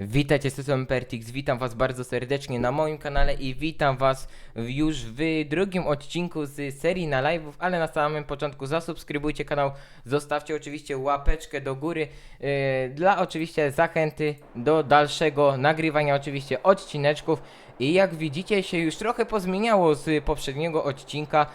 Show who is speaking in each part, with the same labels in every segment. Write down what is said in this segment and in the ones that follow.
Speaker 1: Witajcie, jestem Pertix, witam was bardzo serdecznie na moim kanale i witam was już w drugim odcinku z serii na live'ów, ale na samym początku zasubskrybujcie kanał, zostawcie oczywiście łapeczkę do góry yy, dla oczywiście zachęty do dalszego nagrywania oczywiście odcineczków i jak widzicie się już trochę pozmieniało z poprzedniego odcinka,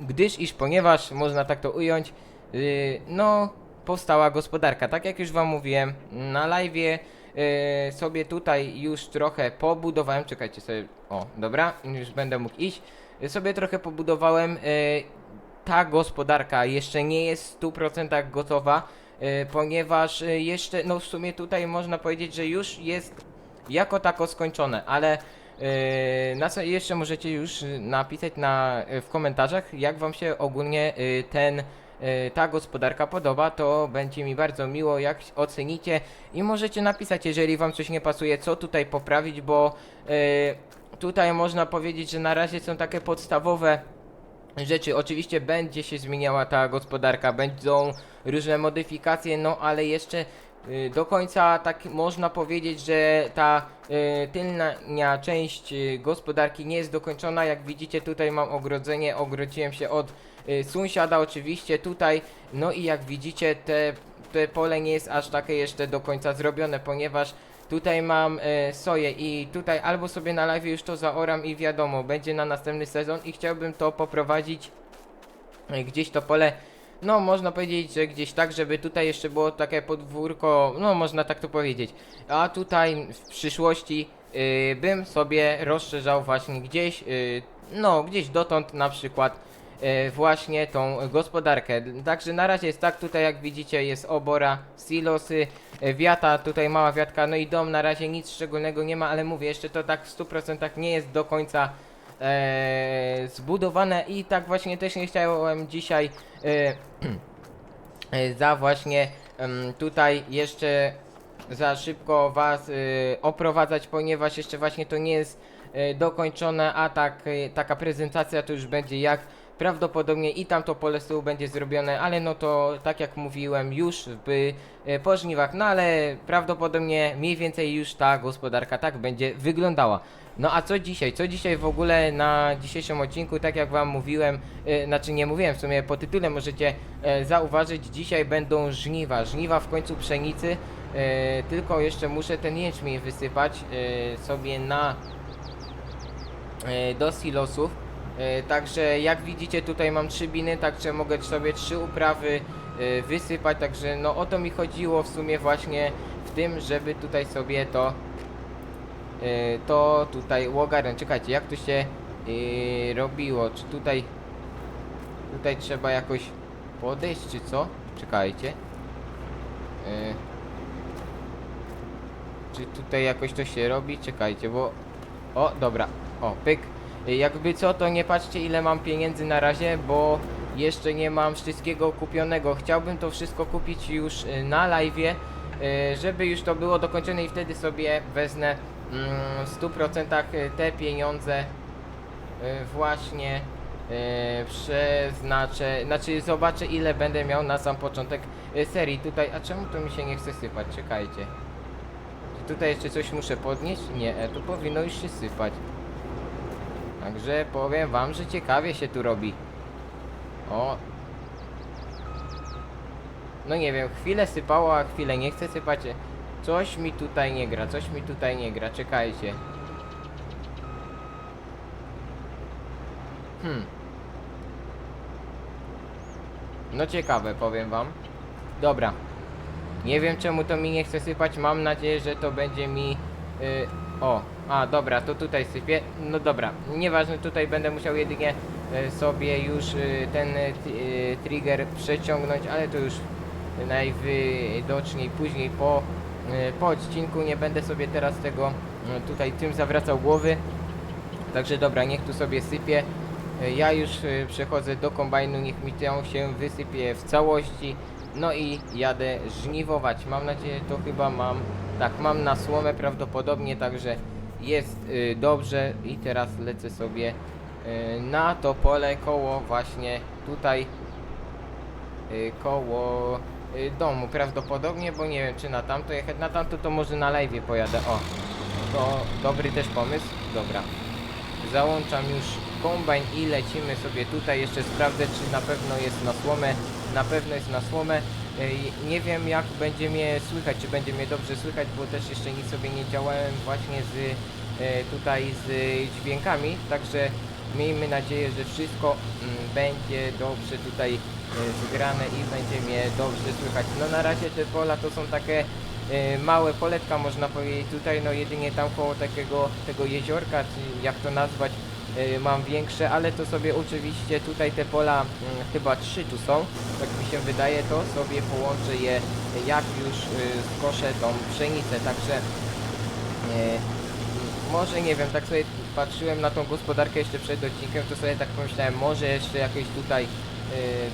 Speaker 1: gdyż iż ponieważ można tak to ująć, yy, no powstała gospodarka. Tak jak już wam mówiłem, na live'ie e, sobie tutaj już trochę pobudowałem. Czekajcie sobie. O, dobra, już będę mógł iść. E, Sobie trochę pobudowałem. e, ta gospodarka jeszcze nie jest w 100% gotowa, ponieważ jeszcze, no w sumie tutaj można powiedzieć, że już jest jako tako skończone, ale na co jeszcze możecie już napisać na, w komentarzach, jak wam się ogólnie ten ta gospodarka podoba, to będzie mi bardzo miło, jak ocenicie i możecie napisać, jeżeli wam coś nie pasuje, co tutaj poprawić, bo e, tutaj można powiedzieć, że na razie są takie podstawowe rzeczy. Oczywiście będzie się zmieniała ta gospodarka, będą różne modyfikacje, no ale jeszcze y, do końca tak można powiedzieć, że ta tylna część gospodarki nie jest dokończona. Jak widzicie tutaj mam ogrodzenie, ogrodziłem się od sąsiada oczywiście tutaj. No i jak widzicie te, te pole nie jest aż takie jeszcze do końca zrobione, ponieważ Tutaj mam e, soję i tutaj albo sobie na live już to zaoram i wiadomo, będzie na następny sezon i chciałbym to poprowadzić e, gdzieś to pole, no można powiedzieć, że gdzieś tak, żeby tutaj jeszcze było takie podwórko, no można tak to powiedzieć. A tutaj w przyszłości y, bym sobie rozszerzał właśnie gdzieś, y, no gdzieś dotąd na przykład e, właśnie tą gospodarkę. Także na razie jest tak, tutaj jak widzicie jest obora, silosy, e, wiata, tutaj mała wiatka, no i dom na razie nic szczególnego nie ma, ale mówię, jeszcze to tak w 100% nie jest do końca e, zbudowane i tak właśnie też nie chciałem dzisiaj e, e, za właśnie tutaj jeszcze za szybko was e, oprowadzać, ponieważ jeszcze właśnie to nie jest e, dokończone, a tak, e, taka prezentacja to już będzie jak prawdopodobnie i tamto pole z tyłu będzie zrobione, ale no to tak jak mówiłem już w e, po żniwach, no ale prawdopodobnie mniej więcej już ta gospodarka tak będzie wyglądała. No a co dzisiaj? Co dzisiaj w ogóle na dzisiejszym odcinku, tak jak wam mówiłem, e, znaczy nie mówiłem, w sumie po tytule możecie e, zauważyć, dzisiaj będą żniwa, żniwa w końcu pszenicy, tylko jeszcze muszę ten jęczmień wysypać sobie na do silosów. E, Także jak widzicie tutaj mam trzy biny, także mogę sobie trzy uprawy e, wysypać, także no o to mi chodziło w sumie właśnie w tym, żeby tutaj sobie to e, to tutaj ogarnąć. Czekajcie, jak to się robiło? Czy tutaj tutaj trzeba jakoś podejść, czy co? Czekajcie. Czy tutaj jakoś to się robi? Czekajcie, bo o, dobra. O, pyk. Y, Jakby co, to nie patrzcie ile mam pieniędzy na razie, bo jeszcze nie mam wszystkiego kupionego. Chciałbym to wszystko kupić już y, na live'ie, y, żeby już to było dokończone i wtedy sobie wezmę mm, w 100% te pieniądze y, właśnie y, przeznaczę, znaczy zobaczę ile będę miał na sam początek y, serii. Tutaj, a czemu to mi się nie chce sypać? Czekajcie. Czy tutaj jeszcze coś muszę podnieść? Nie, e, tu powinno już się sypać. Także powiem wam, że ciekawie się tu robi. O. No nie wiem, chwilę sypało, a chwilę nie chce sypać. Coś mi tutaj nie gra, coś mi tutaj nie gra, czekajcie. Hmm. No ciekawe, powiem wam. Dobra. Nie wiem czemu to mi nie chce sypać, mam nadzieję, że to będzie mi... y, o, a dobra, to tutaj sypie. No dobra, nieważne, tutaj będę musiał jedynie y, sobie już y, ten y, trigger przeciągnąć, ale to już najwidoczniej później po, po odcinku. Nie będę sobie teraz tego tutaj tym zawracał głowy. Także dobra, niech tu sobie sypie. Ja już przechodzę do kombajnu, niech mi to się wysypie w całości. No i jadę żniwować. Mam nadzieję, to chyba mam. Tak, mam na słomę prawdopodobnie, także jest y, dobrze. I teraz lecę sobie y, na to pole koło właśnie tutaj y, koło y, domu prawdopodobnie, bo nie wiem czy na tamto jechać, na tamto to może na live pojadę, o. To dobry też pomysł, dobra. Załączam już kombajn i lecimy sobie tutaj, jeszcze sprawdzę czy na pewno jest na słomę, na pewno jest na słomę. Ej, Nie wiem jak będzie mnie słychać, czy będzie mnie dobrze słychać, bo też jeszcze nic sobie nie działałem właśnie z e, tutaj z dźwiękami, także miejmy nadzieję, że wszystko mm, będzie dobrze tutaj zgrane i będzie mnie dobrze słychać. No na razie te pola to są takie małe poletka można powiedzieć tutaj, no jedynie tam koło takiego tego jeziorka, czy jak to nazwać, mam większe, ale to sobie oczywiście tutaj te pola, mm, chyba trzy tu są, tak mi się wydaje, to sobie połączę je jak już y, skoszę tą pszenicę, także e, może nie wiem, tak sobie patrzyłem na tą gospodarkę jeszcze przed odcinkiem, to sobie tak pomyślałem, może jeszcze jakieś tutaj y,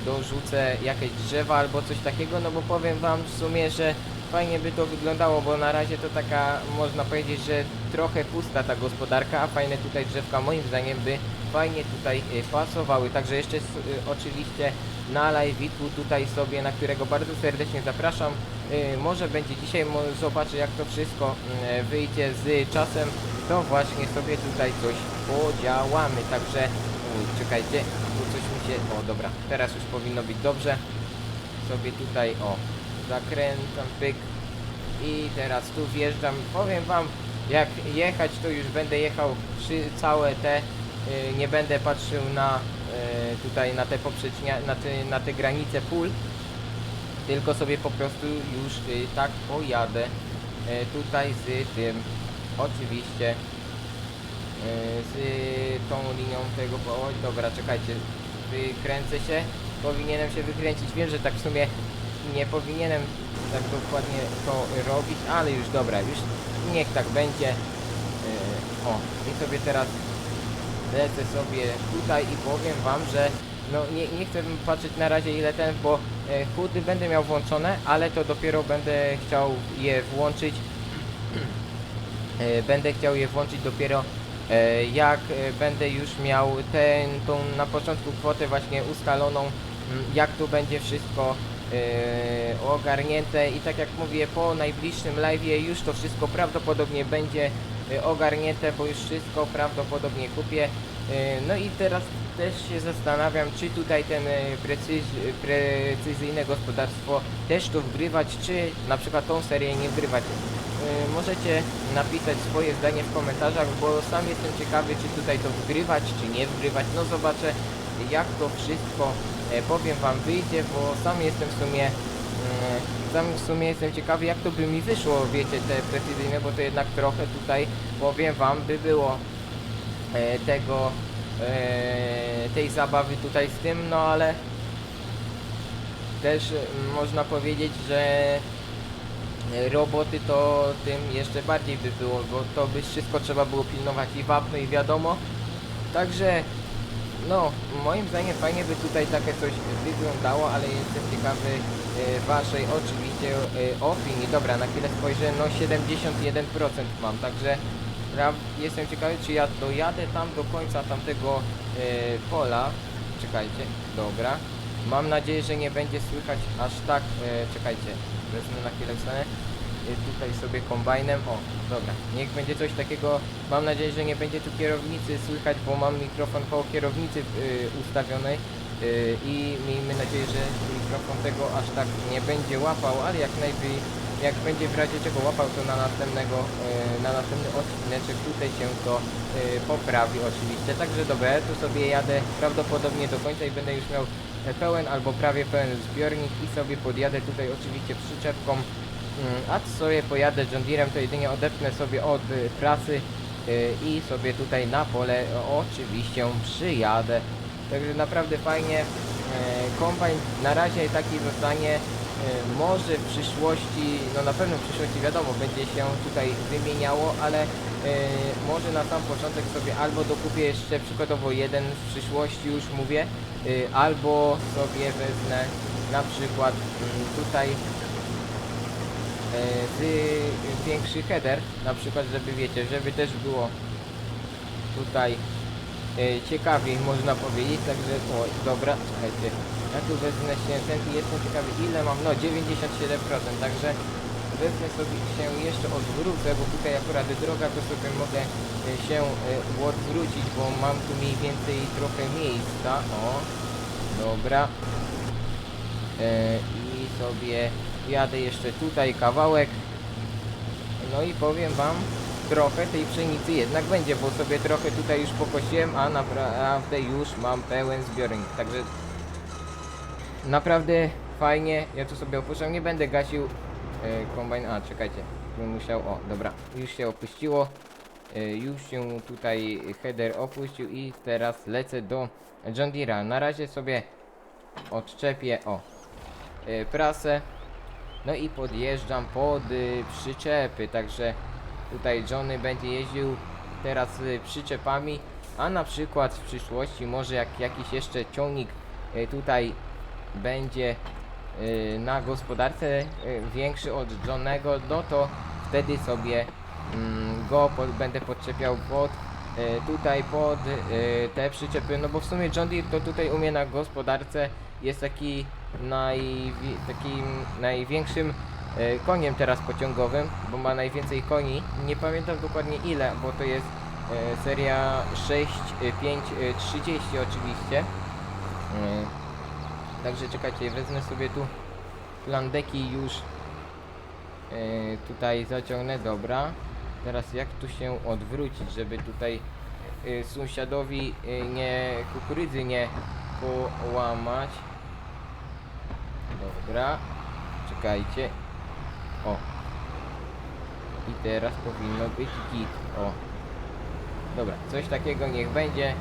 Speaker 1: dorzucę jakieś drzewa albo coś takiego, no bo powiem wam w sumie, że fajnie by to wyglądało, bo na razie to taka, można powiedzieć, że trochę pusta ta gospodarka, a fajne tutaj drzewka moim zdaniem by fajnie tutaj y, pasowały, także jeszcze y, oczywiście na live'iku tutaj sobie, na którego bardzo serdecznie zapraszam, y, może będzie dzisiaj, zobaczę jak to wszystko y, wyjdzie z czasem, to właśnie sobie tutaj coś podziałamy, także uj, czekajcie, o dobra, teraz już powinno być dobrze, sobie tutaj, o, zakręcam, pyk. I teraz tu wjeżdżam, powiem wam, jak jechać to już będę jechał przy całe te, y, nie będę patrzył na y, tutaj na te poprzecznia, na te, na te granice pól, tylko sobie po prostu już y, tak pojadę tutaj z tym, oczywiście z tą linią tego, oj dobra czekajcie, wykręcę się, powinienem się wykręcić, wiem, że tak w sumie nie powinienem tak dokładnie to robić, ale już dobra, już niech tak będzie, Y, o i sobie teraz lecę sobie tutaj i powiem wam, że no nie, nie chcę patrzeć na razie ile ten, bo e, chudy będę miał włączone, ale to dopiero będę chciał je włączyć. E, będę chciał je włączyć dopiero e, jak e, będę już miał ten, tą na początku kwotę właśnie ustaloną, jak tu będzie wszystko e, ogarnięte i tak jak mówię, po najbliższym live'ie już to wszystko prawdopodobnie będzie e, ogarnięte, bo już wszystko prawdopodobnie kupię. E, No i teraz też się zastanawiam, czy tutaj ten e, precyz, precyzyjne gospodarstwo też tu wgrywać, czy na przykład tą serię nie wgrywać. Y, Możecie napisać swoje zdanie w komentarzach, bo sam jestem ciekawy, czy tutaj to wgrywać, czy nie wgrywać. No zobaczę, jak to wszystko, e, powiem wam, wyjdzie, bo sam jestem w sumie, sam w sumie jestem ciekawy, jak to by mi wyszło, wiecie, te precyzyjne, bo to jednak trochę tutaj, powiem wam, by było e, tego, e, tej zabawy tutaj z tym, no ale też e, można powiedzieć, że e, roboty to tym jeszcze bardziej by było, bo to by wszystko trzeba było pilnować i wapno i wiadomo. Także no, moim zdaniem fajnie by tutaj takie coś wyglądało, ale jestem ciekawy e, waszej oczywiście e, opinii. Dobra, na chwilę spojrzę, no 71% mam, także jestem ciekawy czy ja dojadę tam do końca tamtego e, pola. Czekajcie, dobra. Mam nadzieję, że nie będzie słychać aż tak, e, czekajcie, wezmę na chwilę wstanę. E, tutaj sobie kombajnem, o, dobra, niech będzie coś takiego, mam nadzieję, że nie będzie tu kierownicy słychać, bo mam mikrofon koło kierownicy e, ustawionej. E, i miejmy nadzieję, że mikrofon tego aż tak nie będzie łapał, ale jak najlepiej, jak będzie w razie czego łapał, to na następnego, e, na następny odcineczek tutaj się to e, poprawi oczywiście, także dobra, tu sobie jadę prawdopodobnie do końca i będę już miał e, pełen albo prawie pełen zbiornik i sobie podjadę tutaj oczywiście przyczepką A co sobie pojadę John Deerem, to jedynie odepnę sobie od y, trasy y, i sobie tutaj na pole y, oczywiście przyjadę. Także naprawdę fajnie. E, Kombajn na razie taki zostanie. E, Może w przyszłości, no na pewno w przyszłości wiadomo, będzie się tutaj wymieniało, ale e, może na sam początek sobie albo dokupię jeszcze przykładowo jeden w przyszłości już mówię, e, albo sobie wezmę na przykład mm, tutaj z większy header, na przykład, żeby wiecie, żeby też było tutaj e, ciekawiej można powiedzieć, także o, dobra, czekajcie, Ja tu wezmę się ten i jestem ciekawy ile mam, no 97%, także wezmę sobie się jeszcze odwrócę, bo tutaj akurat droga to sobie mogę e, się e, odwrócić, bo mam tu mniej więcej trochę miejsca, o, dobra. E, I sobie jadę jeszcze tutaj kawałek, no i powiem wam, trochę tej pszenicy jednak będzie, bo sobie trochę tutaj już pokosiłem, a naprawdę już mam pełen zbiornik, także naprawdę fajnie, ja tu sobie opuszczam, nie będę gasił e, kombajn, a czekajcie, bym musiał, o dobra, już się opuściło, e, już się tutaj header opuścił i teraz lecę do John Deere'a, na razie sobie odczepię, o, e, prasę, no i podjeżdżam pod y, przyczepy, także tutaj Johnny będzie jeździł teraz y, przyczepami, a na przykład w przyszłości może jak jakiś jeszcze ciągnik y, tutaj będzie y, na gospodarce y, większy od Johnego, no to wtedy sobie mm, go pod, będę podczepiał pod y, tutaj pod y, te przyczepy, no bo w sumie John Deere to tutaj umie na gospodarce jest taki najwi- takim największym e, koniem teraz pociągowym, bo ma najwięcej koni. Nie pamiętam dokładnie ile, bo to jest e, seria 6, e, 5, e, 30 oczywiście. E, Także czekajcie, wezmę sobie tu landeki już tutaj zaciągnę, dobra. Teraz jak tu się odwrócić, żeby tutaj sąsiadowi nie kukurydzy nie połamać. Dobra. Czekajcie. O. I teraz powinno być git. O. Dobra, coś takiego niech będzie.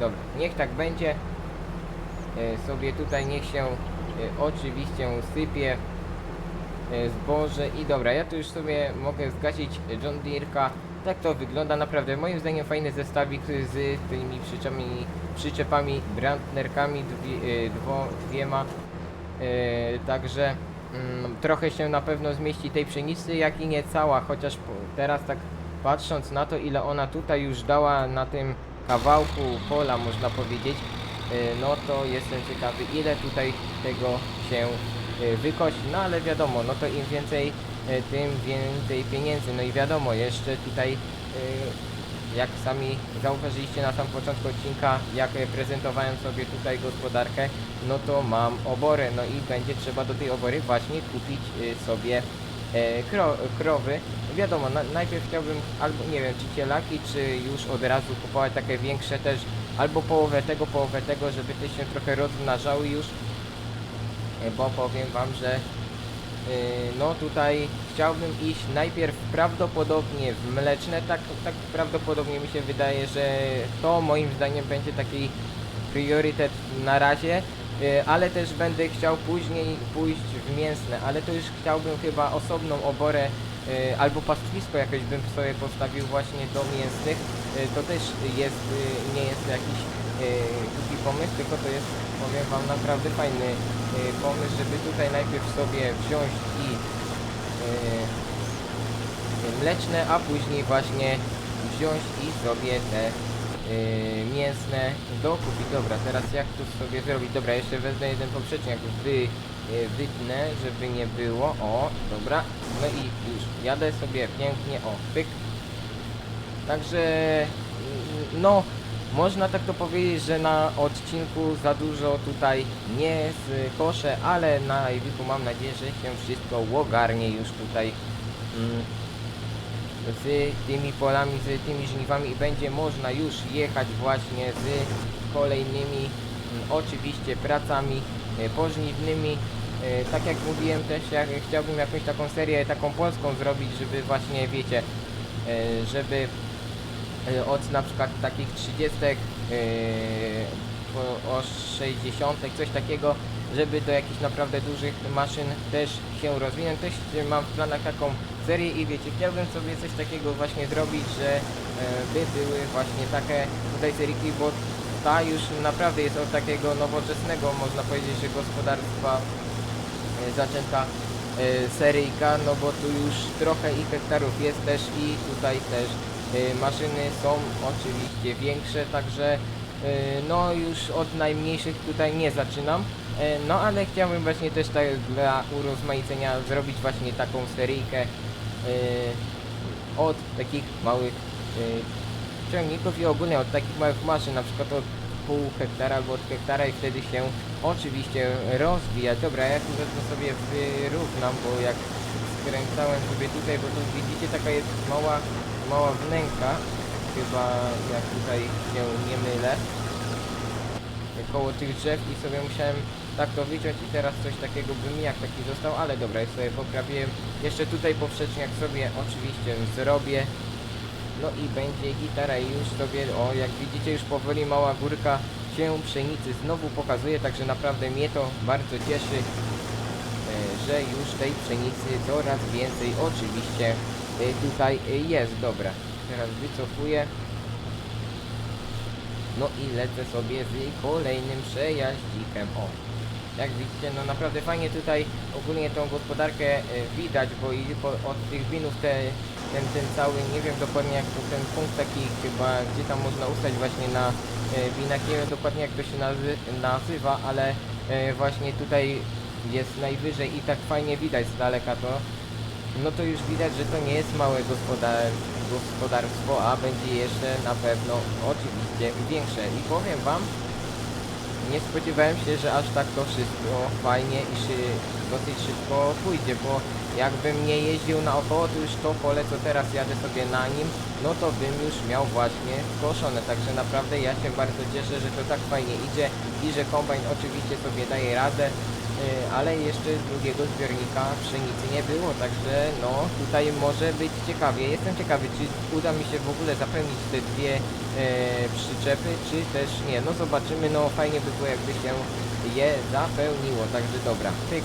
Speaker 1: Dobra, niech tak będzie. E, sobie tutaj niech się e, oczywiście sypie e, zboże i dobra, ja tu już sobie mogę zgasić John Deere'ka. Tak to wygląda naprawdę, moim zdaniem fajny zestawik z tymi przyczepami, przyczepami, brandnerkami, dwie, e, dwo, dwiema. E, także mm, trochę się na pewno zmieści tej pszenicy, jak i nie cała, chociaż teraz tak patrząc na to, ile ona tutaj już dała na tym kawałku pola, można powiedzieć, e, no to jestem ciekawy, ile tutaj tego się e, wykosi. No ale wiadomo, no to im więcej, tym więcej pieniędzy. No i wiadomo, jeszcze tutaj, jak sami zauważyliście na samym początku odcinka, jak prezentowałem sobie tutaj gospodarkę, no to mam oborę, no i będzie trzeba do tej obory właśnie kupić e, sobie e, kro, krowy. Wiadomo, na, najpierw chciałbym albo, nie wiem, czy cielaki, czy już od razu kupować takie większe też, albo połowę tego, połowę tego, żeby te się trochę rozmnażały już, E, bo powiem wam, że no tutaj chciałbym iść najpierw prawdopodobnie w mleczne, tak, tak prawdopodobnie mi się wydaje, że to moim zdaniem będzie taki priorytet na razie, e, ale też będę chciał później pójść w mięsne, ale to już chciałbym chyba osobną oborę albo pastwisko jakoś bym sobie postawił właśnie do mięsnych, E, to też jest, e, nie jest jakiś e, głupi pomysł, tylko to jest, powiem wam, naprawdę fajny e, pomysł, żeby tutaj najpierw sobie wziąć i e, mleczne, a później właśnie wziąć i sobie te e, mięsne dokupić. Dobra, teraz jak to sobie zrobić? Dobra, jeszcze wezmę jeden poprzecznik, wy, e, wytnę, żeby nie było. O, dobra. No i już jadę sobie pięknie, o, pyk. Także, mm, no, można tak to powiedzieć, że na odcinku za dużo tutaj nie skoszę, ale na Iwiku mam nadzieję, że się wszystko ogarnie już tutaj mm, z tymi polami, z tymi żniwami i będzie można już jechać właśnie z kolejnymi mm, oczywiście pracami e, pożniwnymi. E, Tak jak mówiłem też, chciałbym jakąś taką serię taką polską zrobić, żeby właśnie wiecie, e, żeby e, od na przykład takich 30 e, po- o 60 coś takiego, żeby do jakichś naprawdę dużych maszyn też się rozwinąć. Też mam w planach taką serię i wiecie, chciałbym sobie coś takiego właśnie zrobić, że by były właśnie takie tutaj seriki, bo ta już naprawdę jest od takiego nowoczesnego, można powiedzieć, że gospodarstwa e, zaczęta e, seryjka, no bo tu już trochę i hektarów jest też i tutaj też e, maszyny są oczywiście większe, także no już od najmniejszych tutaj nie zaczynam, No ale chciałbym właśnie też tak dla urozmaicenia zrobić właśnie taką seryjkę od takich małych ciągników i ogólnie od takich małych maszyn, na przykład od pół hektara albo od hektara i wtedy się oczywiście rozwijać. Dobra, ja tu wezmę sobie wyrównam, bo jak skręcałem sobie tutaj, bo tu widzicie taka jest mała, mała wnęka, chyba jak tutaj się nie mylę koło tych drzew i sobie musiałem tak to wyciąć i teraz coś takiego by mi jak taki został, ale dobra, ja sobie poprawiłem. Jeszcze tutaj poprzeczniak sobie oczywiście zrobię. No i będzie gitara i już sobie, o jak widzicie już powoli mała górka się pszenicy znowu pokazuje, także naprawdę mnie to bardzo cieszy, e, że już tej pszenicy coraz więcej oczywiście e, tutaj jest. Dobra, teraz wycofuję. No i lecę sobie z kolejnym przejaździkiem. O, jak widzicie, no naprawdę fajnie tutaj ogólnie tą gospodarkę e, widać, bo i od tych winów te, ten, ten cały, nie wiem dokładnie jak to ten punkt taki chyba, gdzie tam można ustać właśnie na e, winach, nie wiem dokładnie jak to się nazy nazywa, ale e, właśnie tutaj jest najwyżej i tak fajnie widać z daleka to. No to już widać, że to nie jest małe gospodar gospodarstwo, a będzie jeszcze na pewno oczywiście większe. I powiem wam, nie spodziewałem się, że aż tak to wszystko fajnie i szy dosyć szybko pójdzie, bo jakbym nie jeździł naokoło, to już to pole, co teraz jadę sobie na nim, no to bym już miał właśnie skoszone. Także naprawdę ja się bardzo cieszę, że to tak fajnie idzie i że kombajn oczywiście sobie daje radę. y, Ale jeszcze drugiego zbiornika pszenicy nie było, także no tutaj może być ciekawie. Jestem ciekawy, czy uda mi się w ogóle zapełnić te dwie e, przyczepy, czy też nie. No zobaczymy, no fajnie by było jakby się je zapełniło, także dobra, pyk.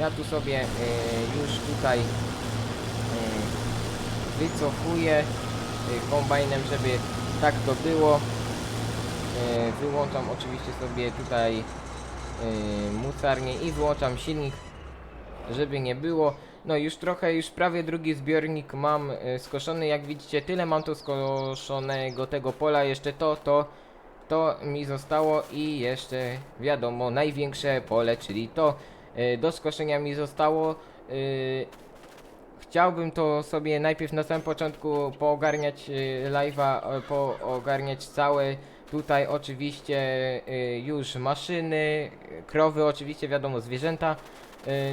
Speaker 1: Ja tu sobie e, już tutaj e, wycofuję e, kombajnem, żeby tak to było. Wyłączam oczywiście sobie tutaj mocarnię i wyłączam silnik, żeby nie było. No już trochę, już prawie drugi zbiornik mam skoszony, jak widzicie tyle mam tu skoszonego tego pola, jeszcze to, to, to mi zostało i jeszcze wiadomo największe pole, czyli to do skoszenia mi zostało. e, Chciałbym to sobie najpierw na samym początku poogarniać y, live'a, e, poogarniać całe tutaj oczywiście już maszyny, krowy oczywiście wiadomo zwierzęta.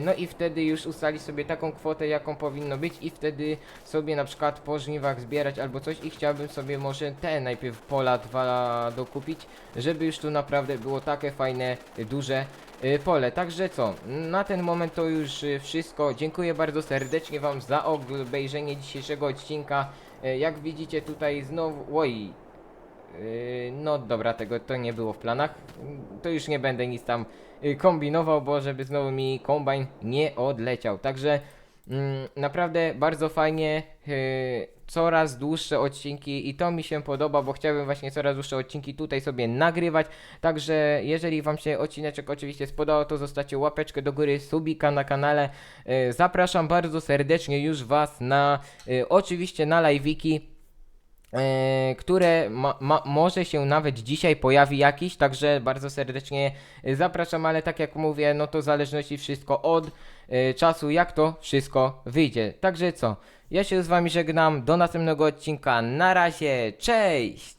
Speaker 1: No i wtedy już ustalić sobie taką kwotę jaką powinno być i wtedy sobie na przykład po żniwach zbierać albo coś i chciałbym sobie może te najpierw pola dwa dokupić, żeby już tu naprawdę było takie fajne, duże pole. Także co, na ten moment to już y, wszystko. Dziękuję bardzo serdecznie Wam za obejrzenie dzisiejszego odcinka. Y, Jak widzicie tutaj znowu... Oj, no dobra, tego to nie było w planach. To już nie będę nic tam kombinował, bo żeby znowu mi kombajn nie odleciał. Także mm, naprawdę bardzo fajnie. Yy, coraz dłuższe odcinki i to mi się podoba, bo chciałbym właśnie coraz dłuższe odcinki tutaj sobie nagrywać. Także jeżeli Wam się odcineczek oczywiście spodobał, to zostacie łapeczkę do góry, subika na kanale. Yy, zapraszam bardzo serdecznie już Was na yy, oczywiście na live'iki e, które ma, ma, może się nawet dzisiaj pojawi jakiś, także bardzo serdecznie e, zapraszam, ale tak jak mówię, no to w zależności wszystko od e, czasu, jak to wszystko wyjdzie. Także co, ja się z wami żegnam, do następnego odcinka, na razie, cześć!